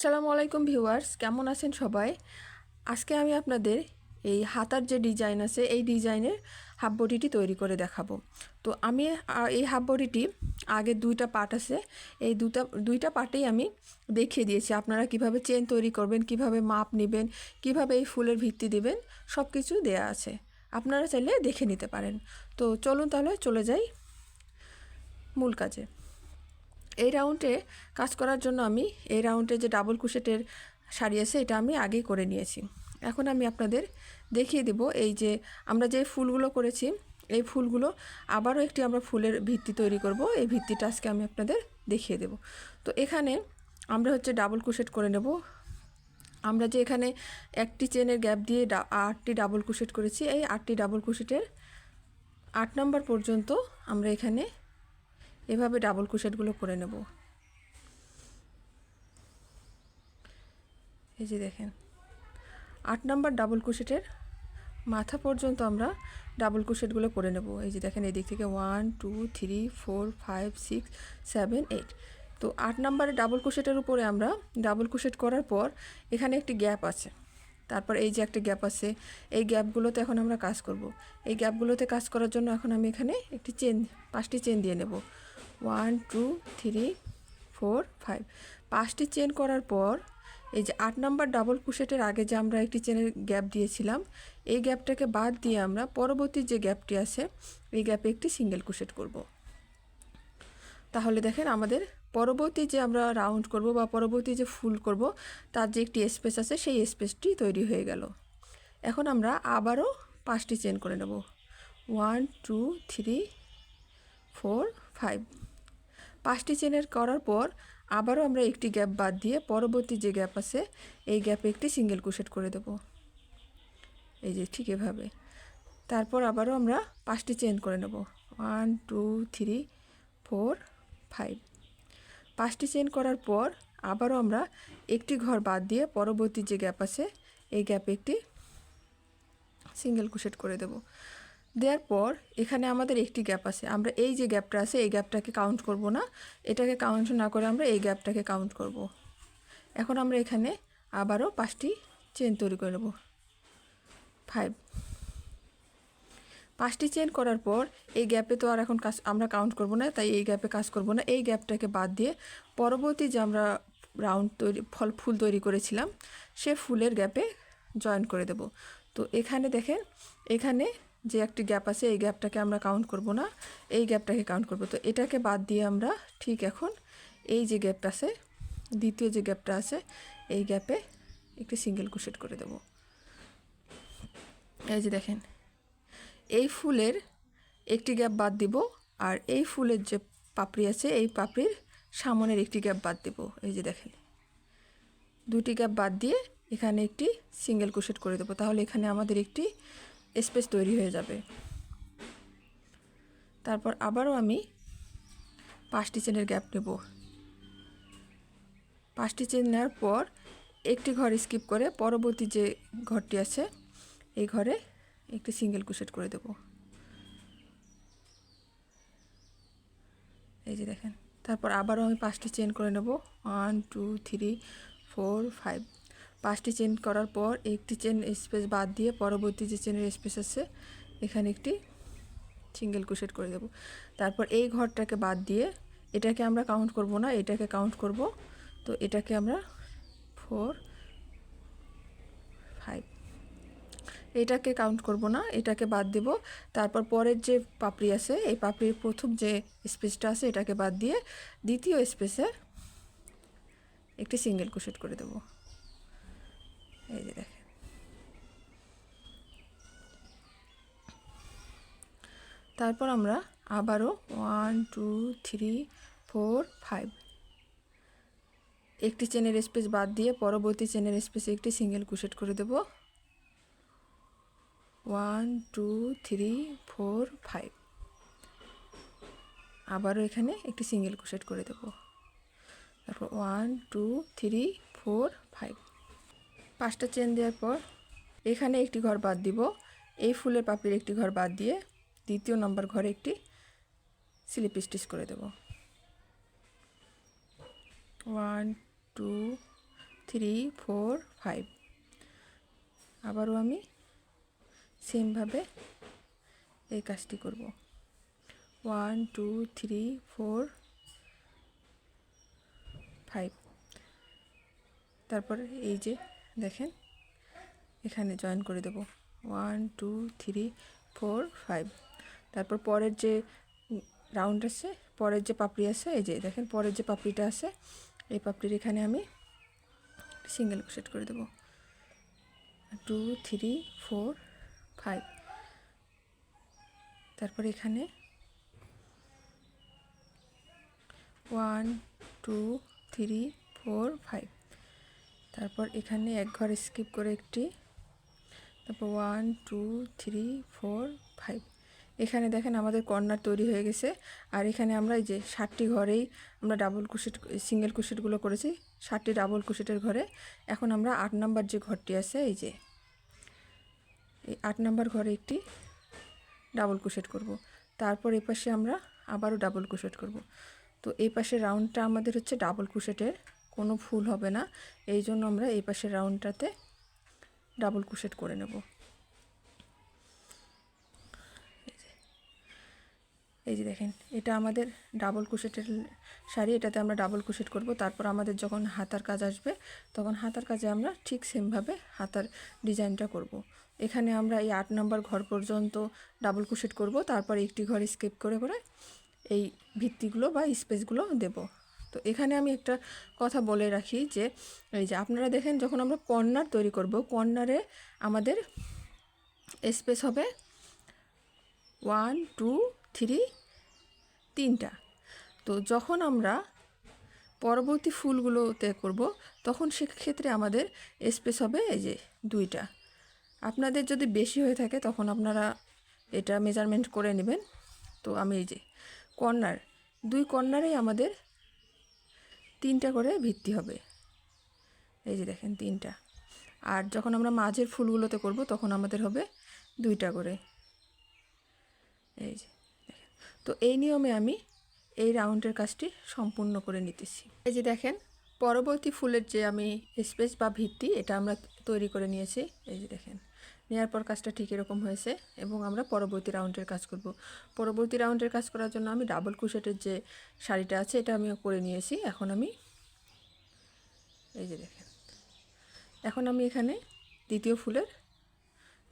আসসালামু আলাইকুম ভিউয়ার্স, কেমন আছেন সবাই? আজকে আমি আপনাদের এই হাতার যে ডিজাইন আছে, এই ডিজাইনের হাফ বডিটি তৈরি করে দেখাবো। তো আমি এই হাফ বডিটি আগে দুইটা পার্ট আছে, এই দুটা, দুইটা পার্টেই আমি দেখিয়ে দিয়েছি। আপনারা কীভাবে চেন তৈরি করবেন, কীভাবে মাপ নেবেন, কীভাবে এই ফুলের ভিত্তি দেবেন সব কিছু দেয়া আছে। আপনারা চাইলে দেখে নিতে পারেন। তো চলুন তাহলে চলে যাই মূল কাজে। এই রাউন্ডে কাজ করার জন্য আমি এই রাউন্ডে যে ডাবল কুশেটের শাড়ি আছে, এটা আমি আগেই করে নিয়েছি। এখন আমি আপনাদের দেখিয়ে দেব এই যে আমরা যে ফুলগুলো করেছি, এই ফুলগুলো আবারও একটি আমরা ফুলের ভিত্তি তৈরি করব। এই ভিত্তিটা আজকে আমি আপনাদের দেখিয়ে দেব। তো এখানে আমরা হচ্ছে ডাবল কুশেট করে নেব। আমরা যে এখানে একটি চেনের গ্যাপ দিয়ে আটটি ডাবল কুশেট করেছি, এই আটটি ডাবল কুশেটের আট নম্বর পর্যন্ত আমরা এখানে এভাবে ডাবল কুশেটগুলো করে নেব। এই যে দেখেন, আট নাম্বার ডাবল কুশেটের মাথা পর্যন্ত আমরা ডাবল কুশেটগুলো করে নেব। এই যে দেখেন, এদিক থেকে one two three four five six seven eight তো আট নাম্বারের ডাবল কুশেটের উপরে আমরা ডাবল কুশেট করার পর এখানে একটি গ্যাপ আছে। তারপর এই যে একটা গ্যাপ আছে, এই গ্যাপগুলোতে এখন আমরা কাজ করব। এই গ্যাপগুলোতে কাজ করার জন্য এখন আমি এখানে একটি চেন পাঁচটি চেন দিয়ে নেব। One, two, three, four, five. পাঁচটি চেন করার পর, এই যে আট নাম্বার ডাবল কুশেটের আগে যে আমরা একটি চেনের গ্যাপ দিয়েছিলাম, এই গ্যাপটাকে বাদ দিয়ে আমরা পরবর্তী যে গ্যাপটি আছে, এই গ্যাপে একটি সিঙ্গেল কুশেট করব। তাহলে দেখেন আমাদের পরবর্তী যে আমরা রাউন্ড করব বা পরবর্তী যে ফুল করব, তার যে একটি স্পেস আছে, সেই স্পেসটি তৈরি হয়ে গেল। এখন আমরা আবারও পাঁচটি চেন করে নেব। One, two, three, four, five. পাঁচটি চেনের করার পর আবারও আমরা একটি গ্যাপ বাদ দিয়ে পরবর্তী যে গ্যাপ আছে, এই গ্যাপে একটি সিঙ্গেল কুশেট করে দেব। এই যে ঠিক এভাবে। তারপর আবারও আমরা পাঁচটি চেন করে নেব। One, two, three, four, five. পাঁচটি চেন করার পর আবারও আমরা একটি ঘর বাদ দিয়ে পরবর্তী যে গ্যাপ আছে, এই গ্যাপে একটি সিঙ্গেল কুশেট করে দেব। দেওয়ার পর এখানে আমাদের একটি গ্যাপ আছে। আমরা এই যে গ্যাপটা আছে, এই গ্যাপটাকে কাউন্ট করব না। এটাকে কাউন্ট না করে আমরা এই গ্যাপটাকে কাউন্ট করব। এখন আমরা এখানে আবারও পাঁচটি চেন তৈরি করে নেব। ফাইভ পাঁচটি চেন করার পর এই গ্যাপে তো আর এখন কাজ আমরা কাউন্ট করব না, তাই এই গ্যাপে কাজ করব না। এই গ্যাপটাকে বাদ দিয়ে পরবর্তী যে আমরা রাউন্ড তৈরি ফল ফুল তৈরি করেছিলাম, সে ফুলের গ্যাপে জয়েন করে দেব। তো এখানে দেখেন, এখানে যে একটি গ্যাপ আছে, এই গ্যাপটাকে আমরা কাউন্ট করব না। এই গ্যাপটাকে কাউন্ট করব। তো এটাকে বাদ দিয়ে আমরা ঠিক এখন এই যে গ্যাপটা আছে, দ্বিতীয় যে গ্যাপটা আছে, এই গ্যাপে একটি সিঙ্গেল কুশেট করে দেব। এই যে দেখেন, এই ফুলের একটি গ্যাপ বাদ দিব আর এই ফুলের যে পাপড়ি আছে, এই পাপড়ির সামনের একটি গ্যাপ বাদ দেব। এই যে দেখেন, দুটি গ্যাপ বাদ দিয়ে এখানে একটি সিঙ্গেল কুশেট করে দেবো। তাহলে এখানে আমাদের একটি স্পেস তৈরি হয়ে যাবে। তারপর আবারও আমি পাঁচটি চেনের গ্যাপ নেব। পাঁচটি চেন নেওয়ার পর একটি ঘর স্কিপ করে পরবর্তী যে ঘরটি আছে, এই ঘরে একটি সিঙ্গেল কুশেট করে দেব। এই যে দেখেন, তারপর আবারও আমি পাঁচটি চেন করে নেব। One, two, three, four, five পাঁচটি চেন করার পর একটি চেন স্পেস বাদ দিয়ে পরবর্তী যে চেনের স্পেস আছে, এখানে একটি সিঙ্গেল কুশেট করে দেব। তারপর এই ঘরটাকে বাদ দিয়ে এটাকে আমরা কাউন্ট করব না, এটাকে কাউন্ট করব। তো এটাকে আমরা ফোর ফাইভ এটাকে কাউন্ট করব না, এটাকে বাদ দেব। তারপর পরের যে পাপড়ি আছে, এই পাপড়ির প্রথম যে স্পেসটা আছে, এটাকে বাদ দিয়ে দ্বিতীয় স্পেসে একটি সিঙ্গেল কুশেট করে দেব। এই যে দেখেন। তারপর আমরা আবারও one two three four five একটি চেনের স্পেস বাদ দিয়ে পরবর্তী চেনের স্পেসে একটি সিঙ্গেল কুশেট করে দেব। One two three four five আবারও এখানে একটি সিঙ্গেল কুশেট করে দেব। তারপর one two three four five পাঁচটা চেন দেওয়ার পর এখানে একটি ঘর বাদ দিব। এই ফুলের পাপড়ির একটি ঘর বাদ দিয়ে দ্বিতীয় নম্বর ঘরে একটি স্লিপ স্টিচ করে দেব। One, two, three, four, five. আবারও আমি সেমভাবে এই কাজটি করব। One, two, three, four, five. তারপর এই যে দেখেন, এখানে জয়েন করে দেব। One two three four five তারপর পরের যে রাউন্ড আছে, পরের যে পাপড়ি আছে, এই যে দেখেন, পরের যে পাপড়িটা আছে, এই পাপড়ির এখানে আমি সিঙ্গেল সেট করে দেব। টু থ্রি ফোর ফাইভ তারপর এখানে one two three four five তারপর এখানে এক ঘর স্কিপ করে একটি। তারপর one two three four five এখানে দেখেন আমাদের কর্নার তৈরি হয়ে গেছে। আর এখানে আমরা এই যে ষাটটি ঘরেই আমরা ডাবল কুশিট সিঙ্গেল কুশিটগুলো করেছি, ষাটটি ডাবল কুশিটের ঘরে। এখন আমরা আট নাম্বার যে ঘরটি আছে, এই যে, এই আট নাম্বার ঘরে একটি ডাবল কুশেট করব। তারপর এই পাশে আমরা আবারও ডাবল কুশেট করব। তো এই পাশে রাউন্ডটা আমাদের হচ্ছে ডাবল কুশেটের কোনো ফুল হবে না। এই জন্য আমরা এই পাশের রাউন্ডটাতে ডাবল কুশেট করে নেব। এই যে দেখেন, এটা আমাদের ডাবল কুশেটের শাড়ি, এটাতে আমরা ডাবল কুশেট করব। তারপর আমাদের যখন হাতার কাজ আসবে, তখন হাতার কাজে আমরা ঠিক সেমভাবে হাতার ডিজাইনটা করব। এখানে আমরা এই আট নম্বর ঘর পর্যন্ত ডাবল কুশেট করব। তারপর একটি ঘর স্কেপ করে করে এই ভিত্তিগুলো বা স্পেসগুলো দেব। তো এখানে আমি একটা কথা বলে রাখি যে, এই যে আপনারা দেখেন যখন আমরা কর্নার তৈরি করব, কর্নারে আমাদের স্পেস হবে ওয়ান, টু, থ্রি, তিনটা। তো যখন আমরা পরবর্তী ফুলগুলোতে করব, তখন সেক্ষেত্রে আমাদের স্পেস হবে এই যে দুইটা। আপনাদের যদি বেশি হয়ে থাকে, তখন আপনারা এটা মেজারমেন্ট করে নেবেন। তো আমি এই যে কর্নার, দুই কর্নারেই আমাদের তিনটা করে ভিত্তি হবে। এই যে দেখেন তিনটা। আর যখন আমরা মাঝের ফুলগুলোতে করব, তখন আমাদের হবে দুইটা করে। এই যে দেখেন। তো এই নিয়মে আমি এই রাউন্ডের কাজটি সম্পূর্ণ করে নিতেছি। এই যে দেখেন, পরবর্তী ফুলের যে আমি স্পেস বা ভিত্তি, এটা আমরা তৈরি করে নিয়েছি। এই যে দেখেন। নেওয়ার পর কাজটা ঠিক এরকম হয়েছে এবং আমরা পরবর্তী রাউন্ডের কাজ করব। পরবর্তী রাউন্ডের কাজ করার জন্য আমি ডাবল কুশেটের যে শাড়িটা আছে, এটা আমি করে নিয়েছি। এখন আমি এই যে দেখেন, এখন আমি এখানে দ্বিতীয় ফুলের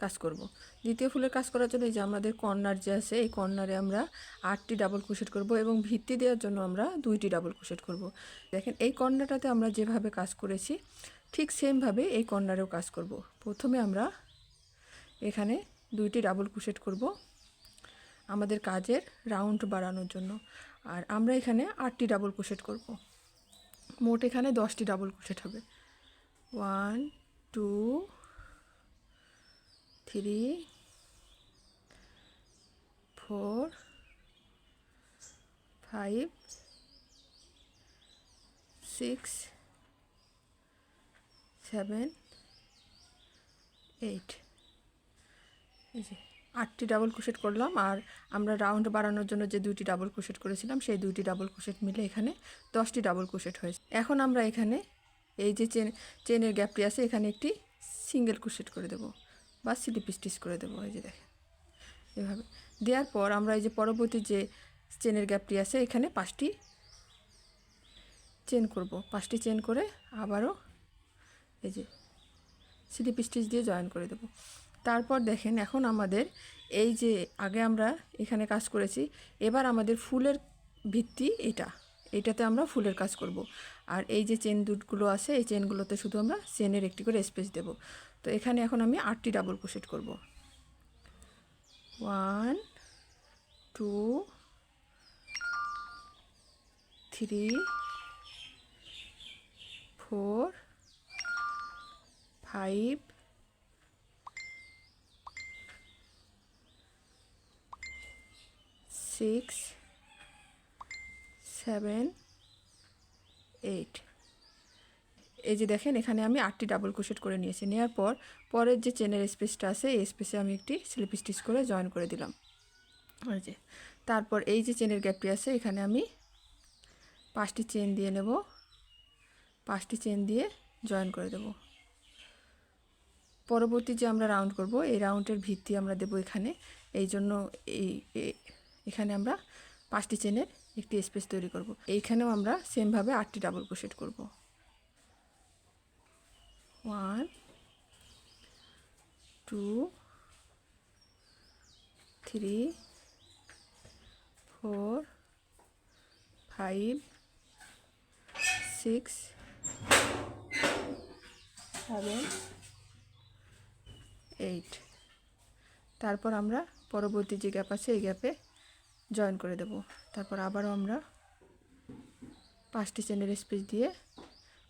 কাজ করব। দ্বিতীয় ফুলের কাজ করার জন্য এই যে আমাদের কর্নার যে আছে, এই কর্নারে আমরা আটটি ডাবল কুশেট করব এবং ভিত্তি দেওয়ার জন্য আমরা দুইটি ডাবল কুশেট করব। দেখেন, এই কর্নারটাতে আমরা যেভাবে কাজ করেছি, ঠিক সেমভাবে এই কর্নারেও কাজ করব। প্রথমে আমরা এখানে দুইটি ডাবল কুশেট করব আমাদের কাজের রাউন্ড বাড়ানোর জন্য। আর আমরা এখানে আটটি ডাবল কুশেট করব। মোট এখানে দশটি ডাবল কুশেট হবে। One two three four five six seven eight আটটি ডাবল কুশেট করলাম আর আমরা রাউন্ড বাড়ানোর জন্য যে দুইটি ডাবল কুশেট করেছিলাম, সেই দুইটি ডাবল কুশেট মিলে এখানে দশটি ডাবল কুশেট হয়েছে। এখন আমরা এখানে এই যে চেন চেনের গ্যাপটি আছে, এখানে একটি সিঙ্গেল কুশেট করে দেব বা স্লিপ স্টিচ করে দেবো, এই যে দেখেন। এভাবে। দেওয়ার পর আমরা এই যে পরবর্তী যে চেনের গ্যাপটি আছে, এখানে পাঁচটি চেন করব। পাঁচটি চেন করে আবারও এই যে স্লিপ স্টিচ দিয়ে জয়েন করে দেব। তারপর দেখেন এখন আমাদের এই যে আগে আমরা এখানে কাজ করেছি, এবার আমাদের ফুলের ভিত্তি এটা। এইটাতে আমরা ফুলের কাজ করব। আর এই যে চেন দুটগুলো আছে, এই চেনগুলোতে শুধু আমরা চেনের একটি করে স্পেস দেব। তো এখানে এখন আমি আটটি ডাবল ক্রোশেট করব। One two three four five six seven eight এই যে দেখেন, এখানে আমি আটটি ডাবল ক্রোশেট করে নিয়েছি। নেওয়ার পর, পরের যে চেনের স্পেসটা আছে, এই স্পেসে আমি একটি স্লিপ স্টিচ করে জয়েন করে দিলাম। এই যে, তারপর এই যে চেনের গ্যাপটি আছে, এখানে আমি পাঁচটি চেন দিয়ে নেব। পাঁচটি চেন দিয়ে জয়েন করে দেব। পরবর্তী যে আমরা রাউন্ড করব, এই রাউন্ডের ভিত্তি আমরা দেব এখানে। এই জন্য এই এখানে আমরা পাঁচটি চেনের একটি স্পেস তৈরি করব। এইখানেও আমরা সেমভাবে আটটি ডাবল ক্রোশেট করব। One, two, three, four, five, six, seven, eight. তারপর আমরা পরবর্তী যে গ্যাপ আছে, এই গ্যাপে জয়েন করে দেব। তারপর আবারও আমরা পাঁচটি চেনের স্পেস দিয়ে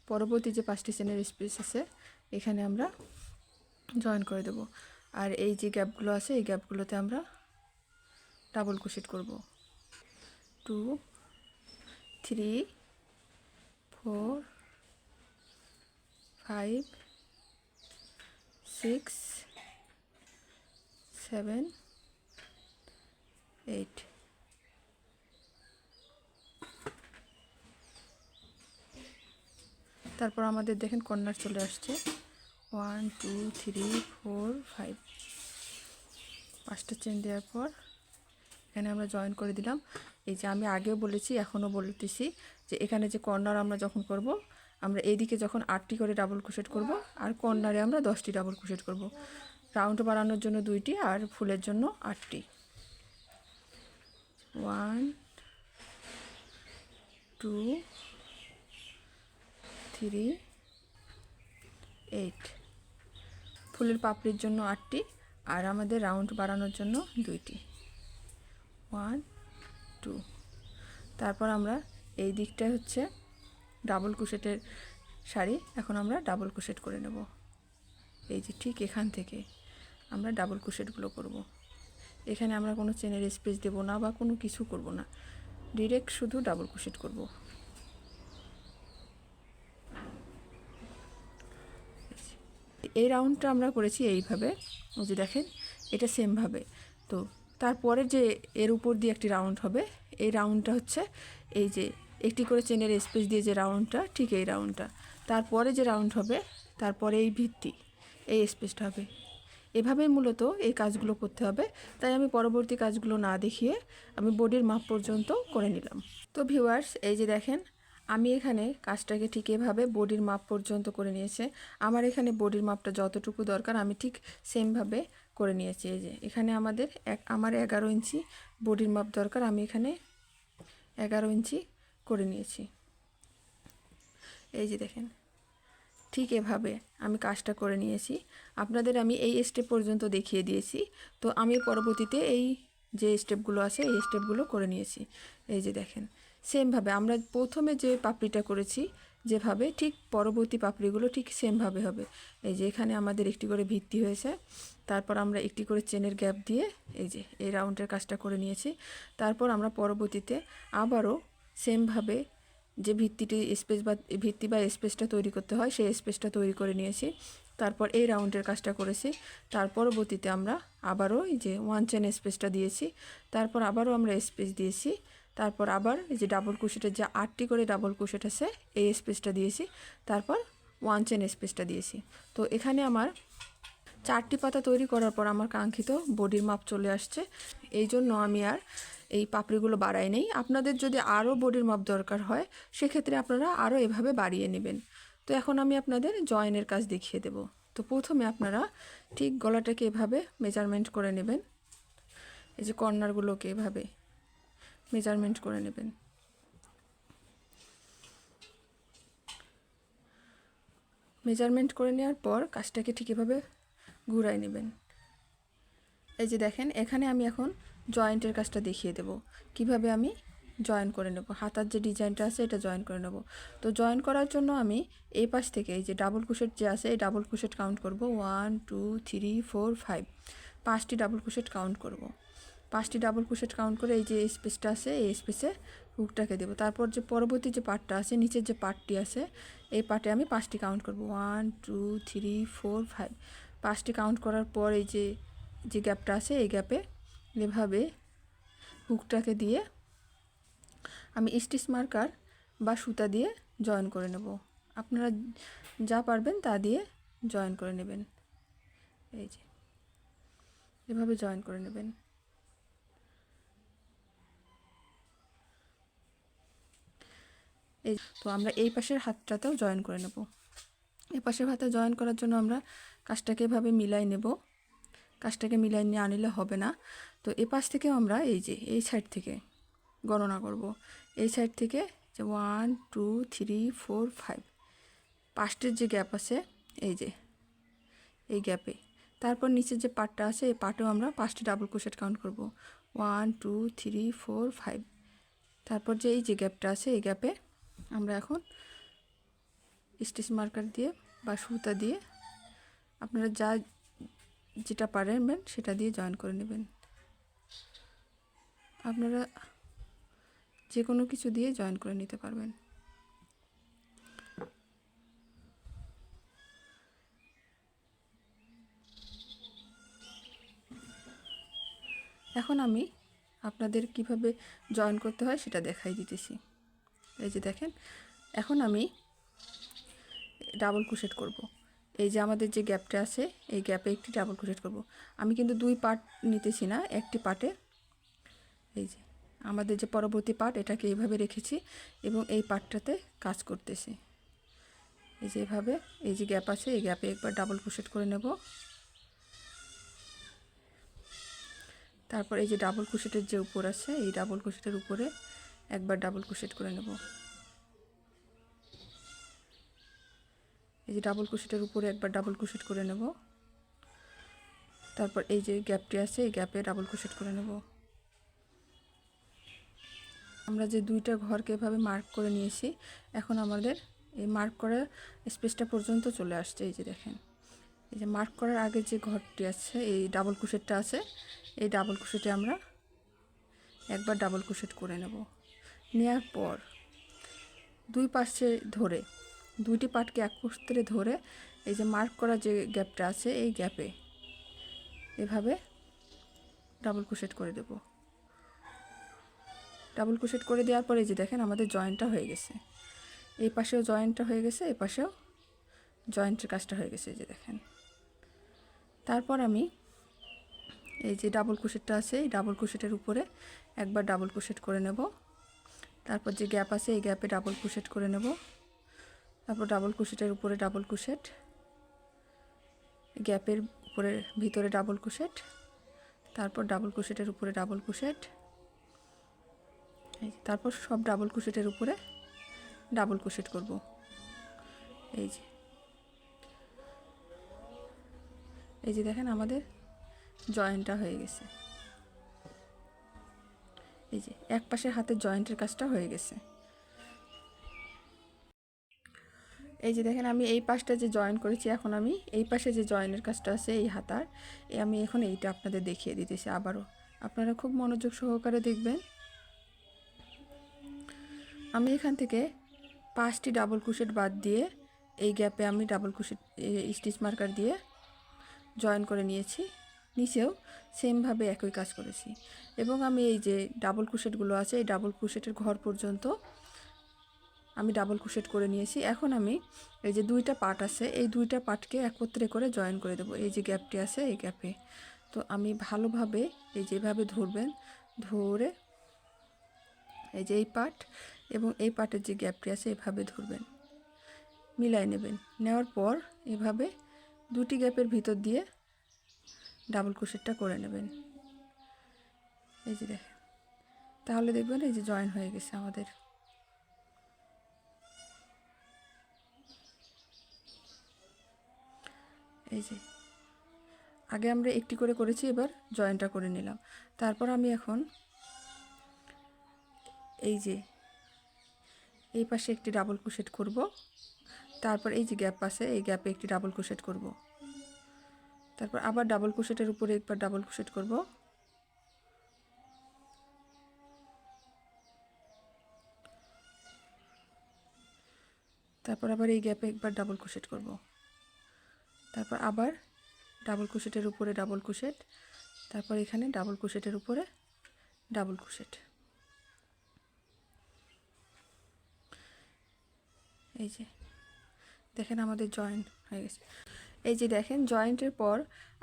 পরবর্তী যে পাঁচটি চেনের স্পেস আছে, এখানে আমরা জয়েন করে দেব। আর এই যে গ্যাপগুলো আছে, এই গ্যাপগুলোতে আমরা ডাবল ক্রোশেট করব। Two three four five six seven eight তারপর আমাদের দেখেন কর্নার চলে আসছে। One two three four five পাঁচটা চেন দেওয়ার পর এখানে আমরা জয়েন করে দিলাম। এই যে আমি আগেও বলেছি, এখনও বলতেছি যে এখানে যে কর্নার আমরা যখন করব, আমরা এইদিকে যখন আটটি করে ডাবল ক্রোশেট করব, আর কর্নারে আমরা দশটি ডাবল ক্রোশেট করব। রাউন্ড বাড়ানোর জন্য দুইটি আর ফুলের জন্য আটটি। One two three, eight. ফুলের পাপড়ির জন্য আটটি আর আমাদের রাউন্ড বাড়ানোর জন্য দুইটি। One, two. তারপর আমরা এই দিকটা হচ্ছে ডাবল কুশেটের শাড়ি, এখন আমরা ডাবল কুশেট করে নেব। এই যে ঠিক এখান থেকে আমরা ডাবল কুশেটগুলো করব। এখানে আমরা কোনো চেনের স্পেস দেব না বা কোনো কিছু করব না। ডিরেক্ট শুধু ডাবল কুশেট করব। এই রাউন্ডটা আমরা করেছি এইভাবে। ওই যে দেখেন, এটা সেমভাবে তো তারপরে যে এর উপর দিয়ে একটি রাউন্ড হবে, এই রাউন্ডটা হচ্ছে এই যে একটি করে চেনের স্পেস দিয়ে যে রাউন্ডটা ঠিক এই রাউন্ডটা তারপরে যে রাউন্ড হবে, তারপরে এই ভিত্তি, এই স্পেসটা হবে। এভাবেই মূলত এই কাজগুলো করতে হবে। তাই আমি পরবর্তী কাজগুলো না দেখিয়ে আমি বডির মাপ পর্যন্ত করে নিলাম। তো ভিউয়ার্স এই যে দেখেন আমি এখানে কাজটাকে ঠিক এভাবে বডির মাপ পর্যন্ত করে নিয়েছে। আমার এখানে বডির মাপটা যতটুকু দরকার আমি ঠিক সেমভাবে করে নিয়েছি। এই যে, এখানে আমাদের এক, আমার এগারো ইঞ্চি বডির মাপ দরকার আমি এখানে এগারো ইঞ্চি করে নিয়েছি। এই যে দেখেন, ঠিক এভাবে আমি কাজটা করে নিয়েছি। আপনাদের আমি এই স্টেপ পর্যন্ত দেখিয়ে দিয়েছি। তো আমি পরবর্তীতে এই যে স্টেপগুলো আছে, এই স্টেপগুলো করে নিয়েছি। এই যে দেখেন সেমভাবে আমরা প্রথমে যে পাপড়িটা করেছি যেভাবে ঠিক পরবর্তী পাপড়িগুলো ঠিক সেমভাবে হবে। এই যে এখানে আমাদের একটি করে ভিত্তি হয়েছে। তারপর আমরা একটি করে চেনের গ্যাপ দিয়ে এই যে এই রাউন্ডের কাজটা করে নিয়েছি। তারপর আমরা পরবর্তীতে আবারও সেমভাবে যে ভিত্তিটি স্পেস বা ভিত্তি বা স্পেসটা তৈরি করতে হয় সেই স্পেসটা তৈরি করে নিয়েছি। তারপর এই রাউন্ডের কাজটা করেছি। তার পরবর্তীতে আমরা আবারও এই যে ওয়ান চেন স্পেসটা দিয়েছি। তারপর আবারও আমরা স্পেস দিয়েছি। তারপর আবার এই যে ডাবল কুশেটের যে আটটি করে ডাবল কুশেট আছে, এই স্পেসটা দিয়েছি। তারপর ওয়ান চেন স্পেসটা দিয়েছি। তো এখানে আমার চারটি পাতা তৈরি করার পর আমার কাঙ্ক্ষিত বডির মাপ চলে আসছে। এই জন্য আমি আর এই পাপড়িগুলো বাড়াই নেই। আপনাদের যদি আরও বডির মাপ দরকার হয়, সেক্ষেত্রে আপনারা আরও এভাবে বাড়িয়ে নেবেন। তো এখন আমি আপনাদের জয়েনের কাজ দেখিয়ে দেব। তো প্রথমে আপনারা ঠিক গলাটাকে এভাবে মেজারমেন্ট করে নেবেন। এই যে কর্নারগুলোকে এভাবে। মেজারমেন্ট করে নেবেন। মেজারমেন্ট করে নেওয়ার পর কাজটাকে ঠিক এভাবে ঘুরাই নেবেন। এই যে দেখেন, এখানে আমি এখন জয়েন্টের কাজটা দেখিয়ে দেব। কীভাবে আমি জয়েন করে নেব? হাতার যে ডিজাইনটা আছে, এটা জয়েন করে নেব। তো জয়েন করার জন্য আমি এই পাশ থেকে এই যে ডাবল কুশেট যে আছে, এই ডাবল কুশেট কাউন্ট করব। One two three four five পাঁচটি ডাবল কুশেট কাউন্ট করব। পাঁচটি ডাবল কুশেট কাউন্ট করে এই যে স্পেসটা আছে, এই স্পেসে হুকটাকে দেবো। তারপর যে পরবর্তী যে পার্টটা আছে, নিচের যে পার্টটি আছে, এই পার্টে আমি পাঁচটি কাউন্ট করব। One two three four five পাঁচটি কাউন্ট করার পর এই যে যে গ্যাপটা আছে, এই গ্যাপে এভাবে হুকটাকে দিয়ে আমি স্টিচ মার্কার বা সুতা দিয়ে জয়েন করে নেব। আপনারা যা পারবেন তা দিয়ে জয়েন করে নেবেন। এই যে, এভাবে জয়েন করে নেবেন। এই তো আমরা এই পাশের হাতটাতেও জয়েন করে নেব। এই পাশের হাতে জয়েন করার জন্য আমরা কাজটাকে এভাবে মিলাই নেব। কাজটাকে মিলাই নিয়ে আনিলে হবে না। তো এ পাশ থেকেও আমরা এই যে, এই সাইড থেকে গণনা করব। এই সাইড থেকে যে one two three four five পাঁচটের যে গ্যাপ আছে, এই যে, এই গ্যাপে তারপর নিচের যে পার্টটা আছে, এই পার্টেও আমরা পাঁচটি ডাবল ক্রোশেট কাউন্ট করব। One two three four five তারপর যে এই যে গ্যাপটা আছে, এই গ্যাপে আমরা এখন স্টিচ মার্কার দিয়ে বা সুতা দিয়ে আপনারা যা যেটা পারবেন সেটা দিয়ে জয়েন করে নেবেন। আপনারা যে কোনো কিছু দিয়ে জয়েন করে নিতে পারবেন। এখন আমি আপনাদের কীভাবে জয়েন করতে হয় সেটা দেখাই দিতেছি। এই যে দেখেন, এখন আমি ডাবল ক্রোশেট করব। এই যে আমাদের যে গ্যাপটা আছে, এই গ্যাপে একটি ডাবল ক্রোশেট করব। আমি কিন্তু দুই পার্ট নিতেছি না, একটি পার্টে এই যে আমাদের যে পরবর্তী পার্ট এটাকে এইভাবে রেখেছি এবং এই পার্টটাতে কাজ করতেছি এই যে এভাবে, এই যে গ্যাপ আছে, এই গ্যাপে একবার ডাবল ক্রোশেট করে নেব তারপর এই যে ডাবল ক্রোশেটের যে উপর আছে, এই ডাবল ক্রোশেটের উপরে একবার ডাবল ক্রোশেট করে নেব। এই যে ডাবল ক্রোশেটের উপরে একবার ডাবল ক্রোশেট করে নেব। তারপর এই যে গ্যাপটি আছে, এই গ্যাপে ডাবল ক্রোশেট করে নেব। আমরা যে দুইটা ঘরকে এভাবে মার্ক করে নিয়েছি, এখন আমাদের এই মার্ক করার স্পেসটা পর্যন্ত চলে আসছে। এই যে দেখেন, এই যে মার্ক করার আগে যে ঘরটি আছে, এই ডাবল কুশেটটা আছে, এই ডাবল কুশেটে আমরা একবার ডাবল কুশেট করে নেব। নেওয়ার পর দুই পাশে ধরে, দুইটি পাটকে এক পাশে ধরে এই যে মার্ক করা যে গ্যাপটা আছে এই গ্যাপে এভাবে ডাবল কুশেট করে দেব। ডাবল কুশেট করে দেওয়ার পরে যে দেখেন আমাদের জয়েন্টটা হয়ে গেছে। এই পাশেও জয়েন্টটা হয়ে গেছে, এই পাশেও জয়েন্টের কাজটা হয়ে গেছে এই যে দেখেন। তারপর আমি এই যে ডাবল কুশেটটা আছে, এই ডাবল কুশেটের উপরে একবার ডাবল কুশেট করে নেব। তারপর যে গ্যাপ আছে এই গ্যাপে ডাবল কুশেট করে নেব। তারপর ডাবল কুশেটের উপরে ডাবল কুশেট গ্যাপের উপরে ভিতরে ডাবল কুশেট তারপর ডাবল কুশেটের উপরে ডাবল কুশেট এই তারপর সব ডাবল কুশেটের উপরে ডাবল কুশেট করব। এই যে এই যে দেখেন আমাদের জয়েন্টটা হয়ে গেছে। এই যে, এক পাশের হাতের জয়েন্টের কাজটা হয়ে গেছে। এই যে দেখেন, আমি এই পাশটা যে জয়েন করেছি, এখন আমি এই পাশে যে জয়েনের কাজটা আছে, এই হাতার আমি এখন এইটা আপনাদের দেখিয়ে দিতেছি আবারও। আপনারা খুব মনোযোগ সহকারে দেখবেন। আমি এখান থেকে পাঁচটি ডাবল কুশেট বাদ দিয়ে এই গ্যাপে আমি ডাবল কুশেট স্টিচ মার্কার দিয়ে জয়েন করে নিয়েছি। নিচেও সেমভাবে একই কাজ করেছি। এবং আমি এই যে ডাবল কুশেটগুলো আছে, এই ডাবল কুশেটের ঘর পর্যন্ত আমি ডাবল কুশেট করে নিয়েছি। এখন আমি এই যে দুইটা পার্ট আছে, এই দুইটা পার্টকে একত্রে করে জয়েন করে দেবো। এই যে গ্যাপটি আছে, এই গ্যাপে তো আমি ভালোভাবে এই যেভাবে ধরবেন, ধরে এই যে এই পার্ট এবং এই পার্টের যে গ্যাপটি আছে, এভাবে ধরবেন। মিলাই নেবেন। নেওয়ার পর এভাবে দুটি গ্যাপের ভিতর দিয়ে ডাবল ক্রোশেটটা করে নেবেন। এই যে দেখেন। তাহলে দেখবেন এই যে জয়েন হয়ে গেছে আমাদের। এই যে। আগে আমরা একটি করে করেছি, এবার জয়েনটা করে নিলাম। তারপর আমি এখন এই যে, এই পাশে একটি ডাবল ক্রোশেট করব। তারপর এই যে গ্যাপ আছে, এই গ্যাপে একটি ডাবল ক্রোশেট করব। তারপর আবার ডাবল ক্রোশেটের উপরে একবার ডাবল ক্রোশেট করব। তারপর আবার এই গ্যাপে একবার ডাবল ক্রোশেট করব। তারপর আবার ডাবল ক্রোশেটের উপরে ডাবল ক্রোশেট তারপর এখানে ডাবল ক্রোশেটের উপরে ডাবল ক্রোশেট এই যে, দেখেন আমাদের জয়েন্ট হয়ে গেছে। এই যে দেখেন জয়েন্টের পর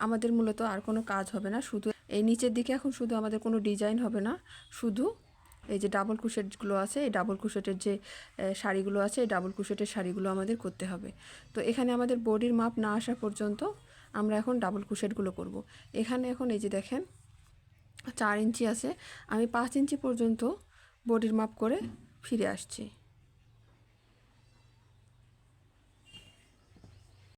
আমাদের মূলত আর কোনো কাজ হবে না। শুধু এই নিচের দিকে এখন শুধু আমাদের কোনো ডিজাইন হবে না। শুধু এই যে ডাবল কুশেটগুলো আছে, এই ডাবল কুশেটের যে শাড়িগুলো আছে, এই ডাবল কুশেটের শাড়িগুলো আমাদের করতে হবে। তো এখানে আমাদের বডির মাপ না আসা পর্যন্ত আমরা এখন ডাবল কুশেটগুলো করব। এখানে এখন এই যে দেখেন, চার ইঞ্চি আছে। আমি পাঁচ ইঞ্চি পর্যন্ত বডির মাপ করে ফিরে আসছি।